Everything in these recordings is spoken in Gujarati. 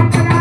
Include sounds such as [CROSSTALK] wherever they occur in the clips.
હે આવા બકરા બકરા જો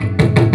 Thank you.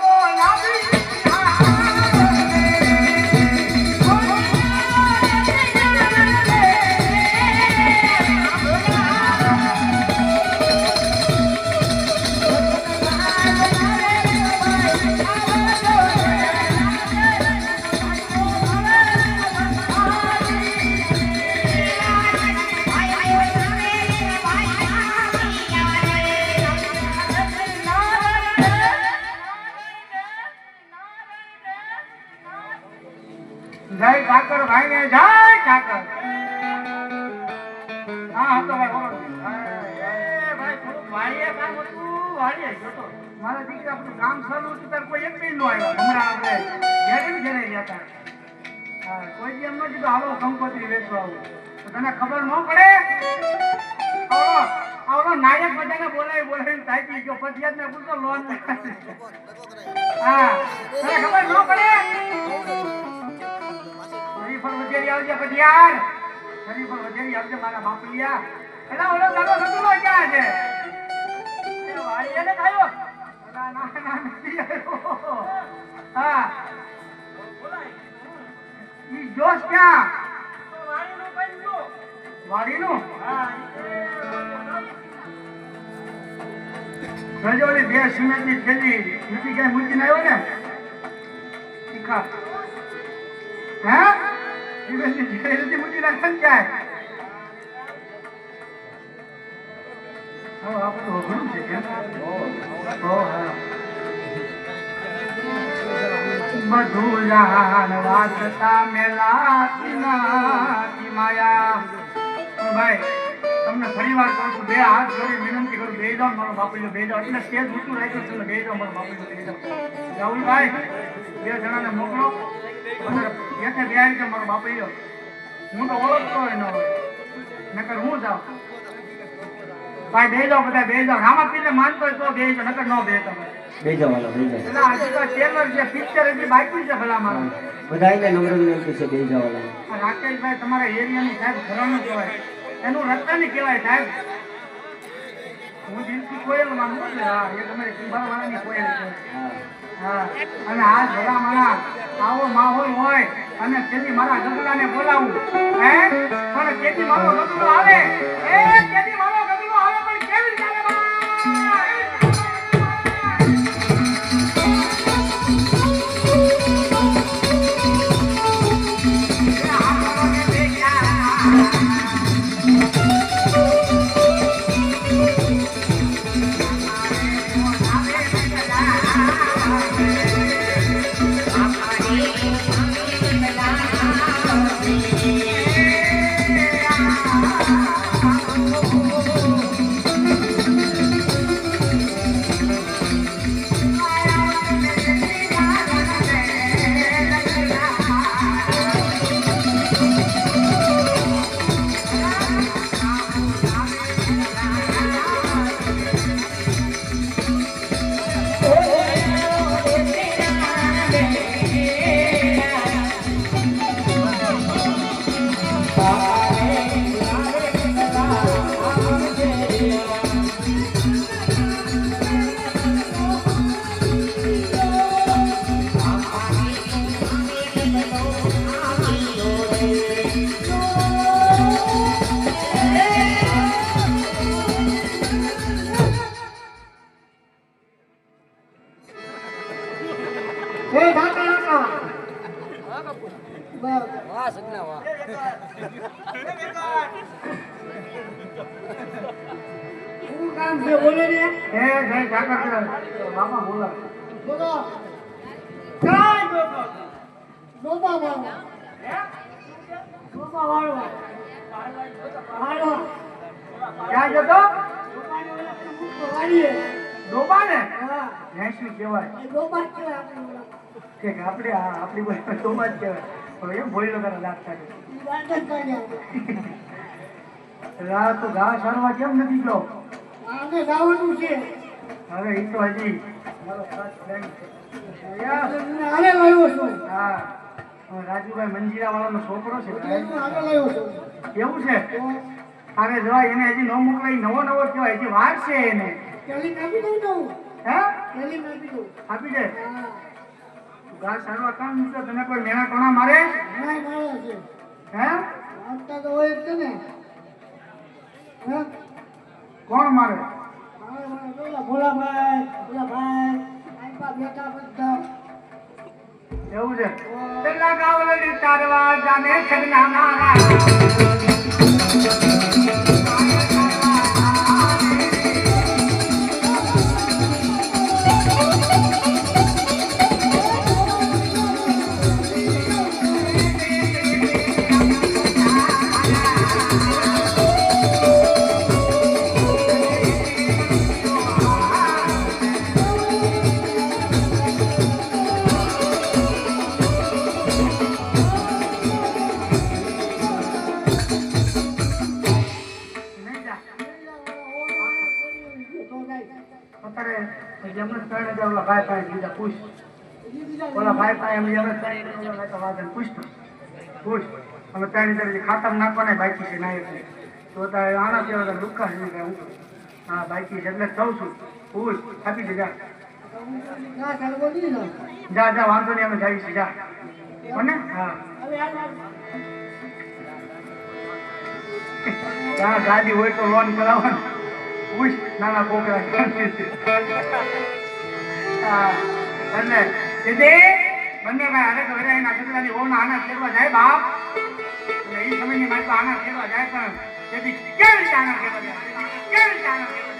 બોલાવી. જય હા હા તો ભાઈ બોલો ભાઈ થોડું વાડીએ કામ હતું મારા દીકરા કામ હતું ત્યારે કોઈ એક બી ન આવ્યો હમણાં આપણે ઘેરે ને ઘેરે ગયા હતા હા કોઈ એમ ન કીધું હાલો સંપત્તિ વેચવા આવું તો તને ખબર ન પડે આવડો આવડો નાયક બધાને બોલાવી બોલાવીને થાકી ગયો પછી ને પૂછો લોન હા તને ખબર ન પડે આવજે પછી યાર. હરી પર વધારી આવજો મારા બાપલિયા એલા ઓલો તારો સતુલો ક્યાં છે? એ ને ખાયો ના ના ના હા. બે સિમેન્ટની થેલી. નથી ક્યાંય મૂકીને આવ્યો ને? હે? થેલી નથી મૂકી રાખે ને ક્યાંય આ બધું અઘરું છે કેમ બધું માયા ભાઈ તમને ફરી વાર કહું છું બે હાથ જોડી વિનંતી કરું, બે જાઓ મારો બાપુ બે જાઓ એટલે સ્ટેજ ઊંચું રાખ્યું છે બે જાઓ મારો બાપુ બે જાઓ રાહુલભાઈ, બે જણાને મોકલો. એકે બે જાઓ મારો બાપુ હું તો ઓળખતો હોય ન હોય નકર હું જાઉં ભાઈ બે જાઓ બધા બે જાઓ રામા પીને માનતો હોય તો બે જાઓ નકર નો બે તમે બેજા વાલા બેજા એટલે હજી તો trailer છે પિક્ચર હજી બાકી છે ભલા મારા બધાને નમ્ર વિનંતી છે બેજા વાલા રાકેશભાઈ તમારા એરિયાનું સાહેબ કહેવાય. એનું રત્ન કહેવાય સાહેબ. હું દિલથી કોયલ માનું છું. હા એ તમારી કુંભારવાળાની કોયલ છે. હા. અને આ ભલા મારા આવો માહોલ હોય અને તેથી મારા ગગલાને બોલાવું. હે? પણ તેથી મારો ગગલો આવે એ તેથી મારો કામ છે બોલે ને. બોલા. બોલો. વાળો. ક્યાં જતો? વાળીએ. ડોબા હા. ભેંસું કહેવાય? ડોબા કહેવાય કે આપણે આપણી ભાષામાં ડોબા જ કહેવાય. પણ એમ ભોયલો તારા લાગતા કાઢે ઈ વાત જ કાઢી આપણે. [LAUGHS] રા તો ઘા સારવા કેમ નથી ગયો? આને જવાનું છે. હવે એ તો હજી મારો ખાસ છે. લાવ્યો છું. હા. રાજુભાઈ મંજીરા વાળાનો છોકરો છે. હાલે લાવ્યો છું. કેવું છે? તો? જવાય એને હજી ન મોકલાય નવો નવો કહેવાય. હજી વાર છે એને. કેલિંગ આપી દઉં. તો હે? કેલિંગ આપી દઉં. આપી દે. હા. ઘા સારવા કામ મૂક્યો તને કોઈ મેણા કોણા મારે? માણસ છે. હે? વાંચતા તો હોય જ છે ને. હે? કોણ મારે? એવું છે. પેલા ગાવલની તારવા જાને છગના નારા અત્યારે જમણ ત્રણ હજાર ઓલા ભાઈ પાસે બીજા પૂછ. ઓલા ભાઈ પાસે એમ જમણ ત્રણ પૂછ તો વાગે પૂછ. અમે ત્રણ તરીકે ખાતમ નાખવાના બાકી છે ના એટલે. તો તારે આના કેવા તો લુકા છે હું હા બાકી છે એટલે કહું છું. પૂછ આપી દે જા. જા જા વાંધો નહીં અમે જઈશું જા. કોને હા. ગાડી હોય તો લોન કરાવવાનું. પૂછ નાના છોકરા હા, અને દીદી, બંને ભાઈ હારે ઘરે આવીને છોકરાની વહુના આના ફેરવા જાય બાપ. એ સમયની મારી આના ફેરવા જાય પણ તેથી કેવી રીતે આના ફેરવા જાય? કેવી રીતે આના ફેરવા